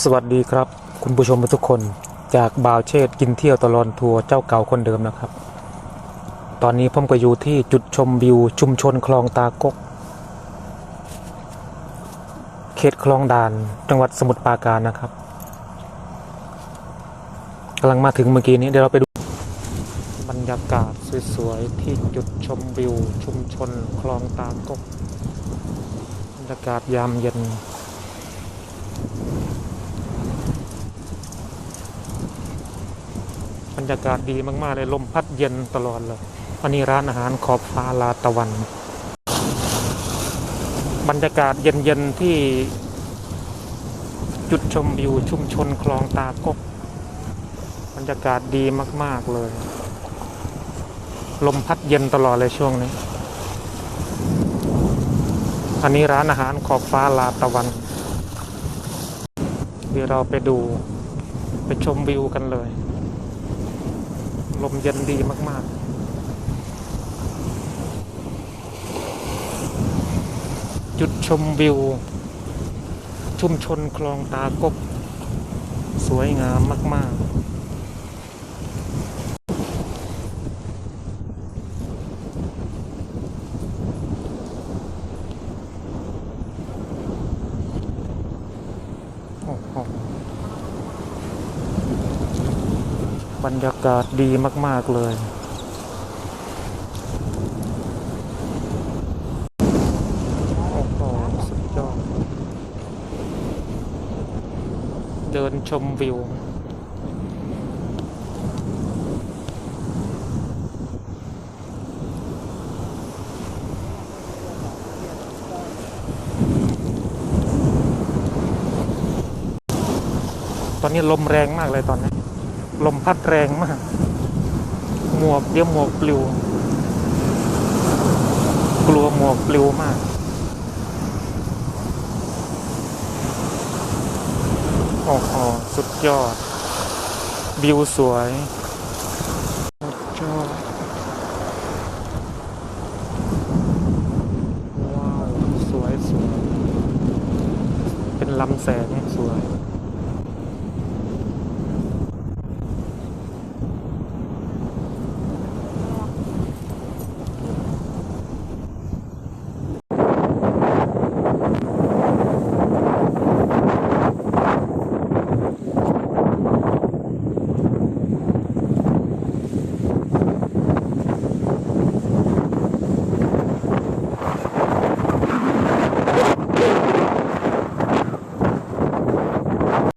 สวัสดีครับ คุณผู้ชมทุกคนจากบ่าวเชษกินเที่ยวตลอดทัวร์เจ้าเก่าคนเดิมนะครับ ตอนนี้ผมก็อยู่ที่จุดชมวิวชุมชนคลองตากก เขตคลองด่านจังหวัดสมุทรปราการนะครับกำลังมาถึงเมื่อกี้นี้เดี๋ยวเราไปดู บรรยากาศสวยๆที่จุดชมวิวชุมชนคลองตากกบรรยากาศยามเย็น รรยากาศดีมากๆเลยลมพัดเย็นตลอดเลยอันนี้ร้านอาหารขอบฟ้าลาตะวัน บรรยากาศเย็นๆที่จุดชมวิวชุมชนคลองตากกบรรยากาศดีมาก ๆเลย ลมพัดเย็นตลอดเลยช่วงนี้ อันนี้ร้านอาหารขอบฟ้าลาตะวันเดี๋ยวเราไปดูไปชมวิวกันเลย ลมเย็นดีมาก ๆจุดชมวิว ชุมชนคลองตากบ สวยงามมาก ๆ โอ้โห บรรยากาศดีมาก ๆ เลย โอ้โห สุดยอด เดินชมวิวตอนนี้ลมแรงมากเลยตอนนี้ ลมพัดแรงมาก หมวกเดี๋ยวหมวกปลิว กลัวหมวกปลิวมาก โอ้โหสุดยอด วิวสวยสุดยอดว้าวสวยสวยเป็นลำแสงสวย